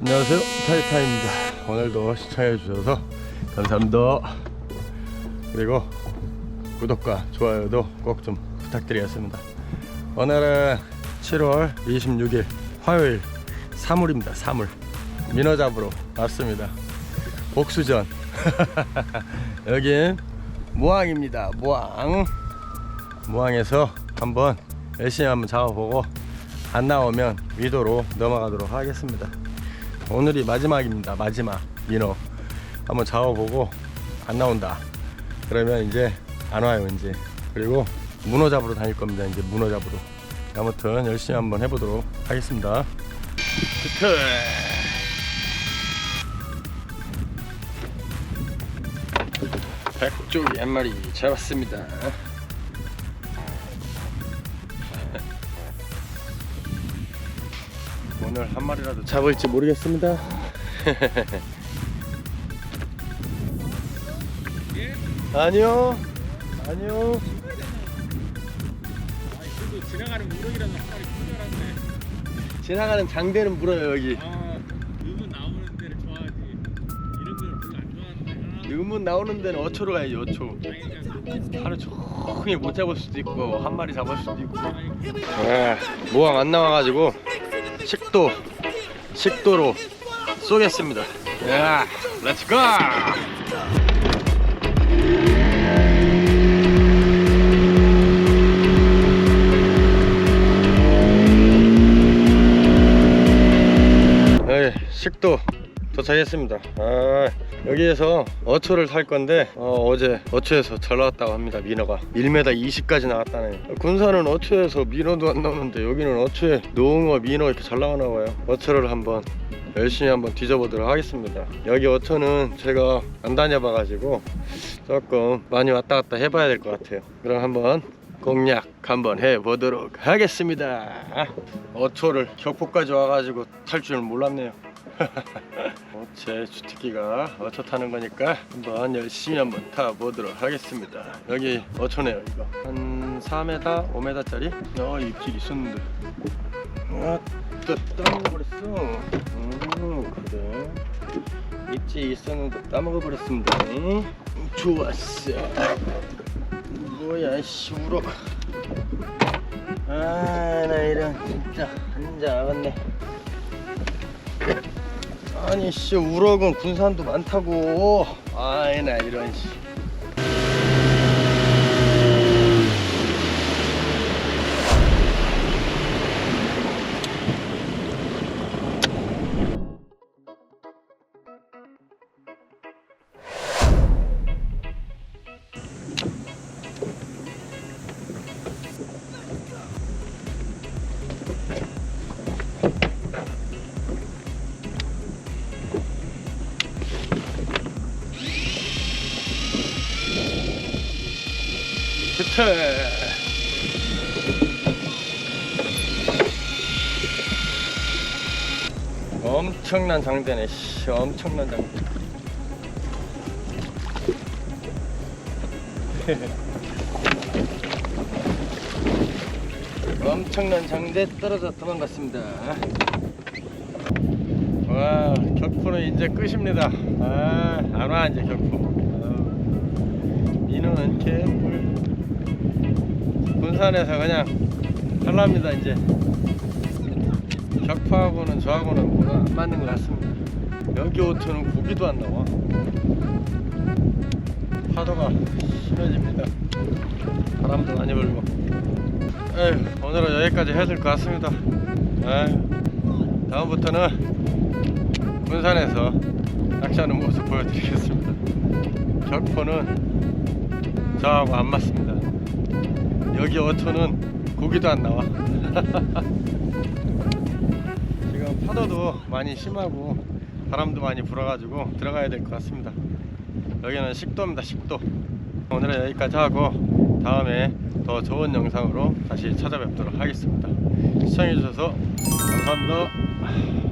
안녕하세요. 타이타입니다. 오늘도 시청해 주셔서 감사합니다. 그리고 구독과 좋아요도 꼭 좀 부탁드리겠습니다. 오늘은 7월 26일 화요일 사물입니다 사물. 민어 잡으러 왔습니다. 복수전. 여긴 모항입니다 모항 모항에서 한번 열심히 한번 잡아보고 안 나오면 위도로 넘어가도록 하겠습니다 오늘이 마지막입니다. 마지막. 민어 한번 잡아보고 안 나온다. 그러면 이제 안 와요 이제 그리고 문어 잡으러 다닐 겁니다 이제 문어 잡으러. 아무튼 열심히 한번 해보도록 하겠습니다. 끝 백조기 한 마리 잡았습니다 오늘 한 마리라도 잡을지 모르겠습니다 아니요 아니요 그래도 지나가는 우럭이라는 한 마리 큰줄 알았네. 지나가는 장대는 물어요 여기 아, 음은 나오는 데를 좋아하지. 이런 데를 별로 안 좋아하는데. 음은 나오는 데는 어초로 가야지 어초 아. 하루 종일 못 잡을 수도 있고 한 마리 잡을 수도 있고 다행이다. 아, 모항 안 나와가지고 식도 식도로 쏘겠습니다. 야 렛츠고 네, 식도 도착했습니다. 아, 여기에서 어초를 살 건데 어, 제 어초에서 잘 나왔다고 합니다. 민어가 1m 20까지 나왔다네. 군산은 어초에서 민어도 안 나오는데 여기는 어초에 농어, 민어 이렇게 잘 나오나 봐요. 어초를 한번 열심히 한번 뒤져보도록 하겠습니다. 여기 어초는 제가 안 다녀봐 가지고 조금 많이 왔다 갔다 해봐야 될 것 같아요. 그럼 한번 공략 한번 해보도록 하겠습니다. 어초를 격포까지 와가지고 탈 줄은 몰랐네요. 어, 제 주특기가 어초 타는 거니까 한번 열심히 한번 타보도록 하겠습니다. 여기 어초네요, 이거. 한 4m, 5m짜리? 어, 입질 있었는데. 아, 또 따먹어버렸어. 음, 그래. 입질 있었는데 따먹어버렸습니다. 음, 좋았어. 뭐야, 씨, 울어. 아, 나 이런, 진짜, 한자 나갔네. 아니 씨 우럭은 군산도 많다고 아이 나 이런 씨 히트 엄청난 장대네 씨. 엄청난 장대 엄청난 장대 떨어져 도망갔습니다. 와 격포는 이제 끝입니다. 아 안와 이제 격포 군산에서 그냥 탈랍니다 이제. 격파하고는 저하고는 뭐가 안 맞는 것 같습니다. 여기 오토는 고기도 안 나와. 파도가 심해집니다. 바람도 많이 불고. 에휴, 오늘은 여기까지 해야 될 것 같습니다. 에휴, 다음부터는 군산에서 낚시하는 모습 보여드리겠습니다. 격포는 저하고 안 맞습니다 여기 어초는 고기도 안 나와. 지금 파도도 많이 심하고 바람도 많이 불어가지고 들어가야 될 것 같습니다. 여기는 식도입니다, 식도. 오늘은 여기까지 하고 다음에 더 좋은 영상으로 다시 찾아뵙도록 하겠습니다. 시청해주셔서 감사합니다.